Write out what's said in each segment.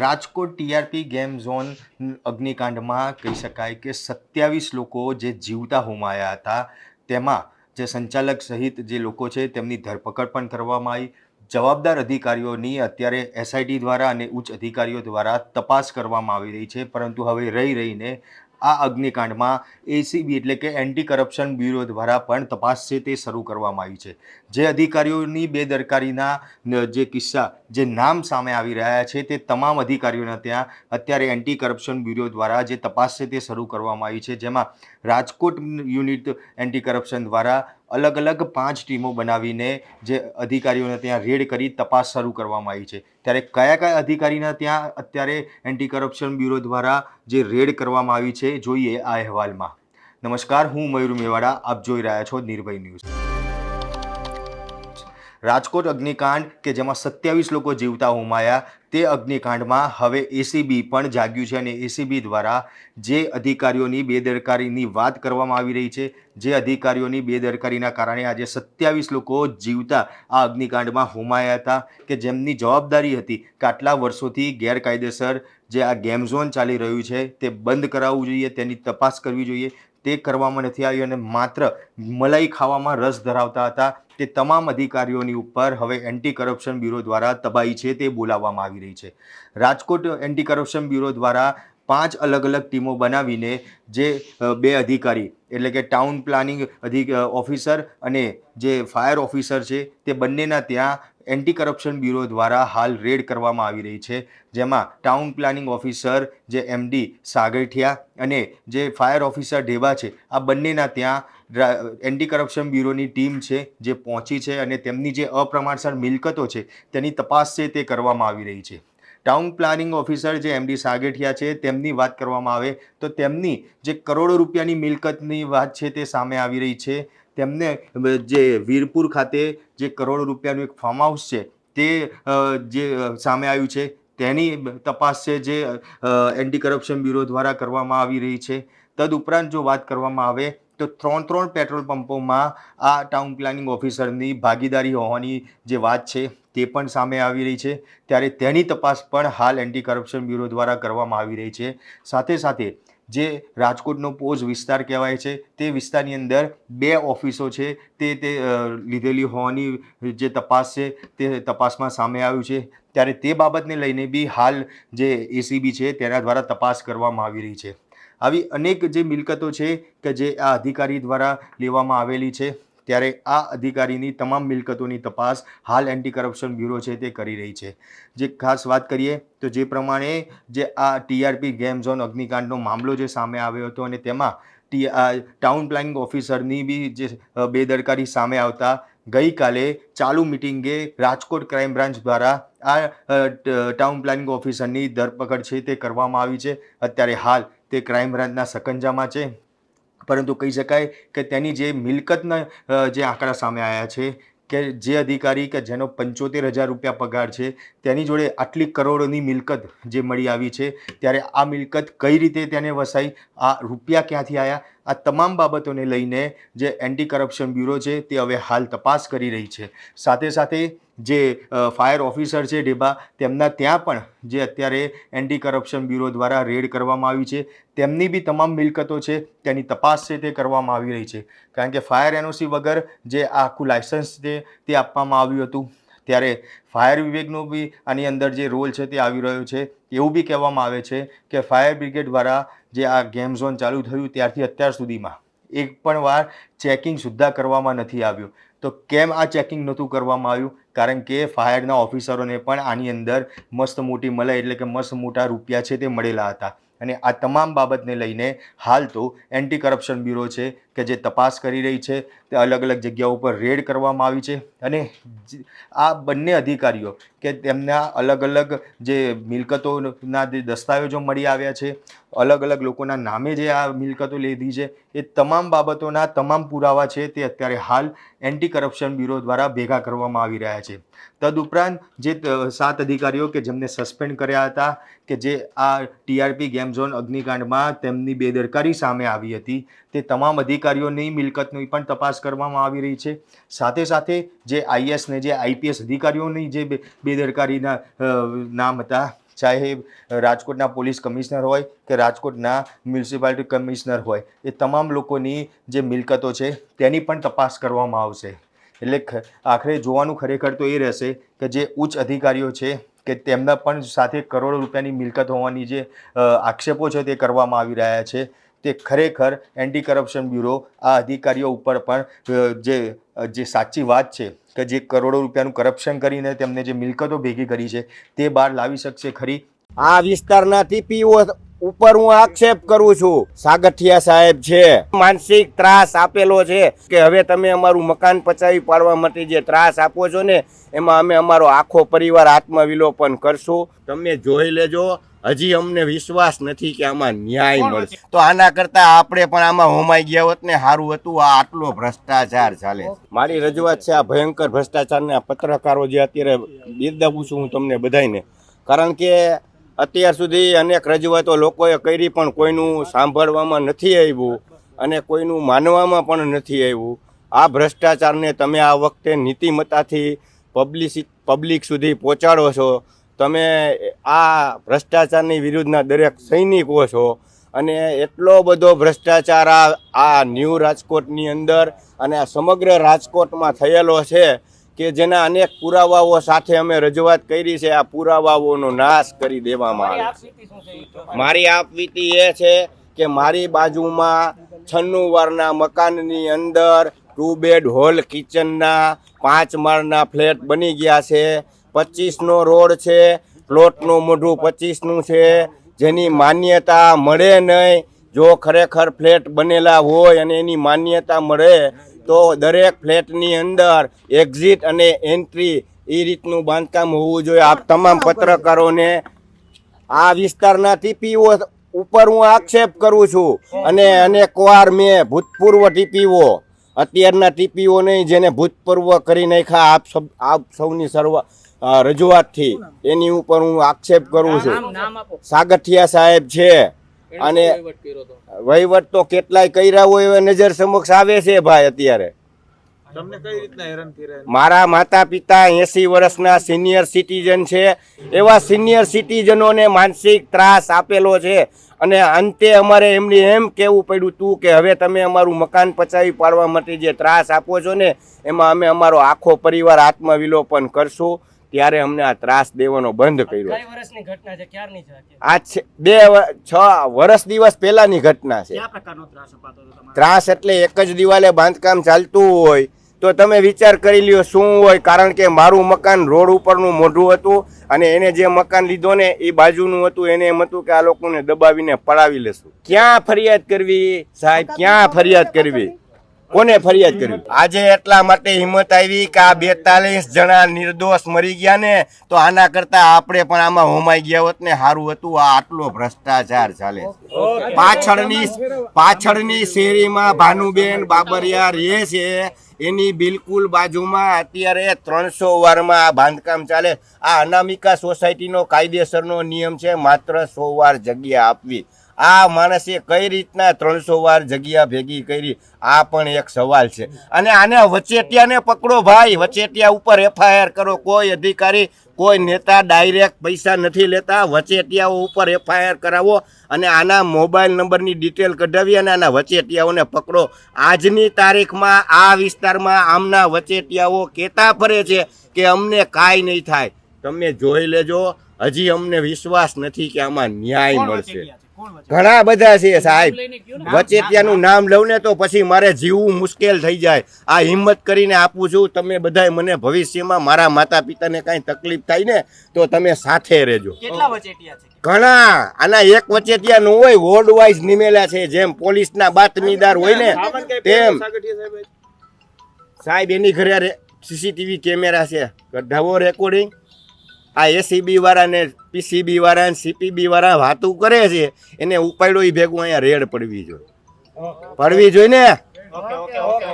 Rajkot TRP game zone અગ્નિકાંડમાં કહી શકાય કે સત્યાવીસ લોકો જે જીવતા હોમાયા હતા, તેમાં જે સંચાલક સહિત જે લોકો છે તેમની ધરપકડ પણ કરવામાં આવી. જવાબદાર અધિકારીઓની અત્યારે એસઆઈટી દ્વારા અને ઉચ્ચ અધિકારીઓ દ્વારા તપાસ કરવામાં આવી રહી છે, પરંતુ હવે રહી રહીને આ અગ્નિકાંડમાં એસીબી એટલે કે એન્ટી કરપ્શન બ્યુરો દ્વારા પણ તપાસ છે તે શરૂ કરવામાં આવી છે. જે અધિકારીઓની બેદરકારીના જે કિસ્સા, જે નામ સામે આવી રહ્યા છે તે તમામ અધિકારીઓના ત્યાં અત્યારે એન્ટી કરપ્શન બ્યુરો દ્વારા જે તપાસ છે તે શરૂ કરવામાં આવી છે. જેમાં રાજકોટ યુનિટ એન્ટી કરપ્શન દ્વારા અલગ અલગ પાંચ ટીમો બનાવીને જે અધિકારીઓને ત્યાં રેડ કરી તપાસ શરૂ કરવામાં આવી છે. ત્યારે કયા કયા અધિકારીના ત્યાં અત્યારે એન્ટી કરપ્શન બ્યુરો દ્વારા જે રેડ કરવામાં આવી છે, જોઈએ આ અહેવાલમાં. નમસ્કાર, હું મયુર મેવાડા, આપ જોઈ રહ્યા છો નિર્ભય ન્યૂઝ. રાજકોટ અગ્નિકાંડ કે જેમાં સત્યાવીસ લોકો જીવતા હોમાયા, તે અગ્નિકાંડમાં હવે એસીબી પણ જાગ્યું છે અને એસીબી દ્વારા જે અધિકારીઓની બેદરકારીની વાત કરવામાં આવી રહી છે, જે અધિકારીઓની બેદરકારીના કારણે આજે સત્યાવીસ લોકો જીવતા આ અગ્નિકાંડમાં હોમાયા હતા કે જેમની જવાબદારી હતી કે આટલા વર્ષોથી ગેરકાયદેસર જે આ ગેમ ઝોન ચાલી રહ્યું છે તે બંધ કરાવવું જોઈએ, તેની તપાસ કરવી જોઈએ. તે કરવામાં નથી આવી અને માત્ર મલાઈ ખાવામાં રસ ધરાવતા હતા. તે તમામ અધિકારીઓની ઉપર હવે એન્ટી કરપ્શન બ્યુરો દ્વારા તબાહી છે તે બોલાવવામાં આવી રહી છે. રાજકોટ એન્ટી કરપ્શન બ્યુરો દ્વારા પાંચ અલગ અલગ ટીમો બનાવીને જે બે અધિકારી, એટલે કે ટાઉન પ્લાનિંગ અધિક ઓફિસર અને જે ફાયર ઓફિસર છે તે બંનેના ત્યાં એન્ટી કરપ્શન બ્યુરો દ્વારા હાલ રેડ કરવામાં આવી રહી છે, જેમાં ટાઉન પ્લાનિંગ ઓફિસર, જે એમડી સાગઠિયા અને જે ફાયર ઓફિસર ઢેબા છે, આ બંનેના ત્યાં એન્ટી કરપ્શન બ્યુરોની ટીમ છે, જે પહોંચી છે અને તેમની જે અપ્રમાણસર મિલકતો છે, તેની તપાસ છે તે કરવામાં આવી રહી છે. ટાઉન પ્લાનિંગ ઓફિસર જે એમડી સાગઠિયા છે, તેમની વાત કરવામાં આવે તો તેમની જે કરોડો રૂપિયાની મિલકતની વાત છે તે સામે આવી રહી છે. તેમને જે વીરપુર ખાતે જે કરોડો રૂપિયાનું એક ફાર્મ હાઉસ છે, તે જે સામે આવ્યું છે, તેની તપાસ છે જે એન્ટી કરપ્શન બ્યુરો દ્વારા કરવામાં આવી રહી છે. તદઉપરાંત જો વાત કરવામાં આવે, તો ત્રણ ત્રણ પેટ્રોલ પંપોમાં આ ટાઉન પ્લાનિંગ ઓફિસરની ભાગીદારી હોવાની જે વાત છે, તે પણ સામે આવી રહી છે. ત્યારે તેની તપાસ પણ હાલ એન્ટી કરપ્શન બ્યુરો દ્વારા કરવામાં આવી રહી છે. સાથે સાથે જે રાજકોટનો પોઝ વિસ્તાર કહેવાય છે, તે વિસ્તારની અંદર બે ઓફિસો છે, તે તે લીધેલી હોવાની જે તપાસ છે, તે તપાસમાં સામે આવ્યું છે. ત્યારે તે બાબતને લઈને બી હાલ જે એસીબી છે, તેના દ્વારા તપાસ કરવામાં આવી રહી છે. આવી અનેક જે મિલકતો છે, કે જે આ અધિકારી દ્વારા લેવામાં આવેલી છે ત્યારે આ અધિકારીની તમામ મિલકતોની તપાસ હાલ એન્ટી કરપ્શન બ્યુરો છે તે કરી રહી છે. જે ખાસ વાત કરીએ તો જે પ્રમાણે જે આ ટીઆરપી ગેમ ઝોન અગ્નિકાંડનો મામલો જે સામે આવ્યો હતો અને તેમાં ટી ટાઉન પ્લાનિંગ ઓફિસરની બી જે બેદરકારી સામે આવતા ગઈકાલે ચાલુ મિટિંગે રાજકોટ ક્રાઇમ બ્રાન્ચ દ્વારા આ ટાઉન પ્લાનિંગ ઓફિસરની ધરપકડ છે તે કરવામાં આવી છે. અત્યારે હાલ તે ક્રાઇમ બ્રાન્ચના સકંજામાં છે. પરંતુ કહી શકાય કે તેની જે મિલકતના જે આંકડા સામે આવ્યા છે, કે જે અધિકારી કે જેનો પંચોતેર હજાર રૂપિયા પગાર છે, તેની જોડે આટલી કરોડોની મિલકત જે મળી આવી છે, ત્યારે આ મિલકત કઈ રીતે તેને વસાઈ, આ રૂપિયા ક્યાંથી આવ્યા આ તમામ બાબતોને લઈને જે એન્ટી કરપ્શન બ્યુરો છે તે હવે હાલ તપાસ કરી રહી છે. સાથે સાથે જે ફાયર ઓફિસર છે ડેબા તેમના ત્યાં પણ જે અત્યારે એન્ટી કરપ્શન બ્યુરો દ્વારા રેડ કરવામાં આવી છે. તેમની બી તમામ મિલકતો છે, તેની તપાસ છે તે કરવામાં આવી રહી છે. કારણ કે ફાયર એનઓસી વગર જે આખું લાયસન્સ છે તે આપવામાં આવ્યું હતું. ત્યારે ફાયર વિભાગનો બી આની અંદર જે રોલ છે તે આવી રહ્યો છે. એવું બી કહેવામાં આવે છે કે ફાયર બ્રિગેડ દ્વારા જે આ ગેમ ઝોન ચાલુ થયું ત્યારથી અત્યાર સુધીમાં એક પણ વાર ચેકિંગ સુદ્ધા કરવામાં નથી આવ્યું. તો કેમ આ ચેકિંગ નહોતું કરવામાં આવ્યું? કારણ કે ફાયરના ઓફિસરોને પણ આની અંદર મસ્ત મોટી મલાઈ એટલે કે મસ્ત મોટા રૂપિયા છે તે મળેલા હતા. અને આ તમામ બાબતને લઈને હાલ તો એન્ટી કરપ્શન બ્યુરો છે કે જે તપાસ કરી રહી છે, તે અલગ અલગ જગ્યાઓ પર રેડ કરવામાં આવી છે અને આ બંને અધિકારીઓ કે તેમના અલગ અલગ જે મિલકતોના જે દસ્તાવેજો મળી આવ્યા છે અલગ અલગ લોકોના નામે જે આ મિલકતો લીધી છે, એ તમામ બાબતોના તમામ પુરાવા છે તે અત્યારે હાલ એન્ટી કરપ્શન બ્યુરો દ્વારા ભેગા કરવામાં આવી રહ્યા છે. તદુપરાંત જે સાત અધિકારીઓ કે જેમને સસ્પેન્ડ કર્યા હતા કે જે આ ટીઆરપી ગેમ ઝોન અગ્નિકાંડમાં તેમની બેદરકારી સામે આવી હતી, તે તમામ અધિકારીઓની મિલકતની પણ તપાસ કરવામાં આવી રહી છે. સાથે સાથે જે આઈએસ ને જે આઈપીએસ અધિકારીઓની જે બેદરકારીના નામ હતા ચાહે રાજકોટના પોલીસ કમિશનર હોય કે રાજકોટના મ્યુનિસિપાલિટી કમિશનર હોય, એ તમામ લોકોની જે મિલકતો છે તેની પણ તપાસ કરવામાં આવશે. એટલે આખરે જોવાનું ખરેખર તો એ રહેશે કે જે ઉચ્ચ અધિકારીઓ છે કે તેમના પણ સાથે કરોડો રૂપિયાની મિલકત હોવાની જે આક્ષેપો છે તે કરવામાં આવી રહ્યા છે. તે ખરેખર એન્ટી કરપ્શન બ્યુરો આ અધિકારીઓ ઉપર પણ જે જે સાચી વાત છે કે જે કરોડો રૂપિયાનું કરપ્શન કરીને તેમને જે મિલકતો ભેગી કરી છે તે બહાર લાવી શકશે ખરી? આ વિસ્તારનાથી ટીપીઓ ઉપર હું આક્ષેપ કરું છું. સાગઠિયા સાહેબ છે. માનસિક ત્રાસ આપેલો છે કે હવે તમે અમારું મકાન પચાવી પાડવા માટે જે ત્રાસ આપો છો ને એમાં અમે અમારો આખો પરિવાર આત્મવિલોપન કરશું. તમે જોઈ લેજો હજી અમને વિશ્વાસ નથી કે આમાં ન્યાય મળશે. તો આના કરતા આપણે પણ આમાં હોમાઈ ગયા હોત ને સારું હતું આ આટલો ભ્રષ્ટાચાર ચાલે મારી રજૂઆત છે આ ભયંકર ભ્રષ્ટાચારને આ પત્રકારો જે અત્યારે બિરદાવું છું હું તમને બધાને કારણ કે અત્યાર સુધી અનેક રજૂઆતો લોકોએ કરી પણ કોઈનું સાંભળવામાં નથી આવ્યું અને કોઈનું માનવામાં પણ નથી આવ્યું. આ ભ્રષ્ટાચારને તમે આ વખતે નીતિમત્તાથી પબ્લિસી પબ્લિક સુધી પહોંચાડો છો. તમે આ ભ્રષ્ટાચારની વિરુદ્ધના દરેક સૈનિકો છો અને એટલો બધો ભ્રષ્ટાચાર આ ન્યૂ રાજકોટની અંદર અને આ સમગ્ર રાજકોટમાં થયેલો છે કે જેના અનેક પુરાવાઓ સાથે અમે રજૂઆત કરી છે આ પુરાવાઓનો નાશ કરી દેવામાં આવે છે. મારી આપવીતી એ છે કે મારી બાજુમાં છન્નું વારના મકાનની અંદર ટુ બેડ હોલ કિચનના પાંચ માળના ફ્લેટ બની ગયા છે પચીસનો રોડ છે પ્લોટનું મોઢું પચીસનું છે જેની માન્યતા મળે નહીં. જો ખરેખર ફ્લેટ બનેલા હોય અને એની માન્યતા મળે તો દરેક ફ્લેટની અંદર એક્ઝિટ અને એન્ટ્રી એ રીતનું બાંધકામ હોવું જોઈએ. આપ તમામ પત્રકારોને આ વિસ્તારના ટીપીઓ ઉપર હું આક્ષેપ કરું છું. અને અનેક વાર મેં ભૂતપૂર્વ ટીપીઓ અત્યારના ટીપીઓ નહીં જેને ભૂતપૂર્વ કરી નાખ્યા આપ સૌ આપ સૌની સર્વ રજૂઆતથી એની ઉપર હું આક્ષેપ કરું છું. સાગઠિયા સાહેબ છે. અને વહીવટ તો. કેટલાય કર્યા હોય એવા નજર સમક્ષ આવે છે ભાઈ અત્યારે. તમને કઈ રીતના હેરાન કરી રહ્યા મારા માતા પિતા એસી વર્ષના સિનિયર સિટીઝન છે. એવા સિનિયર સિટીઝનોને માનસિક ત્રાસ આપેલો છે. અને અંતે અમારે એમને એમ કહેવું પડ્યું તું કે હવે તમે અમારું મકાન પચાવી પાડવા માટે જે ત્રાસ આપો છો ને એમાં અમે અમારો આખો પરિવાર આત્મવિલોપન કરશું. ત્યારે અમને આ ત્રાસ દેવાનો બંધ કર્યો વર્ષની ઘટના છે? ક્યારની છે આ? છે- બે છ વર્ષ દિવસ પહેલાની ઘટના છે. ત્રાસ એટલે એક જ દિવાલે બાંધકામ ચાલતું હોય તો તમે વિચાર કરી લ્યો શું હોય કારણ કે મારું મકાન રોડ ઉપરનું મોઢું હતું અને એને જે મકાન લીધો ને એ બાજુનું હતું એને એમ હતું કે આ લોકોને દબાવીને પડાવી લેશું. ક્યાં ફરિયાદ કરવી સાહેબ? ક્યાં ફરિયાદ કરવી? કોને ફરિયાદ કરી આજે એટલા માટે હિંમત આવી કે આ બેતાલીસ જણા નિર્દોષ મરી ગયા ને તો આના કરતા આપણે પણ આમાં હોમાઈ ગયા હોત ને સારું હતું. આ આટલો ભ્રષ્ટાચાર ચાલે પાછળની પાછળની શેરીમાં ભાનુબેન બાબરિયા રહે છે. એની બિલકુલ બાજુમાં અત્યારે ત્રણસો વારમાં આ બાંધકામ ચાલે. આ અનામિકા સોસાયટીનો કાયદેસરનો નિયમ છે માત્ર સો વાર જગ્યા આપવી. આ માણસે કઈ રીતના ત્રણસો વાર જગ્યા ભેગી કરી આ પણ એક સવાલ છે. અને આને વચેટિયાને પકડો ભાઈ વચેટિયા ઉપર એફઆઈઆર કરો. કોઈ અધિકારી કોઈ નેતા ડાયરેક્ટ પૈસા નથી લેતા. વચેટિયાઓ ઉપર એફઆઈઆર કરાવો અને આના મોબાઈલ નંબરની ડિટેલ કઢાવી અને આના વચેટિયાઓને પકડો. આજની તારીખમાં આ વિસ્તારમાં આમના વચેટિયાઓ કહેતા ફરે છે કે અમને કાંઈ નહીં થાય. તમે જોઈ લેજો. હજી અમને વિશ્વાસ નથી કે આમાં ન્યાય મળશે. ઘણા બધા છે સાહેબ. વચેટિયાનું નામ લઉં ને તો પછી મારે જીવવું મુશ્કેલ થઈ જાય. આ હિંમત કરીને આપું છું તમે બધાય મને ભવિષ્યમાં મારા માતા પિતાને કાંઈ તકલીફ થાય ને તો તમે સાથે રહેજો. કેટલા વચેટિયા છે? ઘણા. આના એક વચેટિયા નું હોય વોર્ડ વાઇઝ નિમેલા છે જેમ પોલીસના બાતમીદાર હોય ને તેમ. સાહેબ? સાહેબ એની ઘરે સીસીટીવી કેમેરા છે. કઢાવો રેકોર્ડિંગ આ એસીબી વાળા ને પીસીબી વાળા ને સીપીબી વાળા વાતું કરે છે એને ઉપાડ્યો એ ભેગું અહીંયા રેડ પડવી જોઈએ. પડવી જોઈએ ને?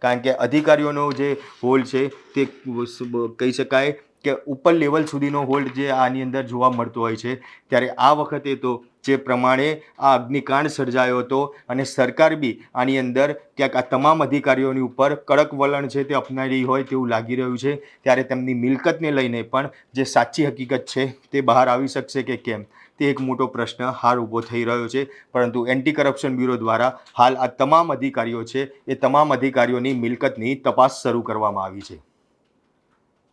કારણ કે અધિકારીઓનો જે હોલ છે તે કહી શકાય કે ઉપર લેવલ સુધીનો હોલ્ડ જે આની અંદર જોવા મળતો હોય છે, ત્યારે આ વખતે તો જે પ્રમાણે આ અગ્નિકાંડ સર્જાયો હતો અને સરકાર બી આની અંદર ક્યાંક આ તમામ અધિકારીઓની ઉપર કડક વલણ છે તે અપનાવી રહી હોય તેવું લાગી રહ્યું છે, ત્યારે તેમની મિલકતને લઈને પણ જે સાચી હકીકત છે તે બહાર આવી શકશે કે કેમ? તે એક મોટો પ્રશ્ન હાલ ઊભો થઈ રહ્યો છે, પરંતુ એન્ટી કરપ્શન બ્યુરો દ્વારા હાલ આ તમામ અધિકારીઓ છે એ તમામ અધિકારીઓની મિલકતની તપાસ શરૂ કરવામાં આવી છે.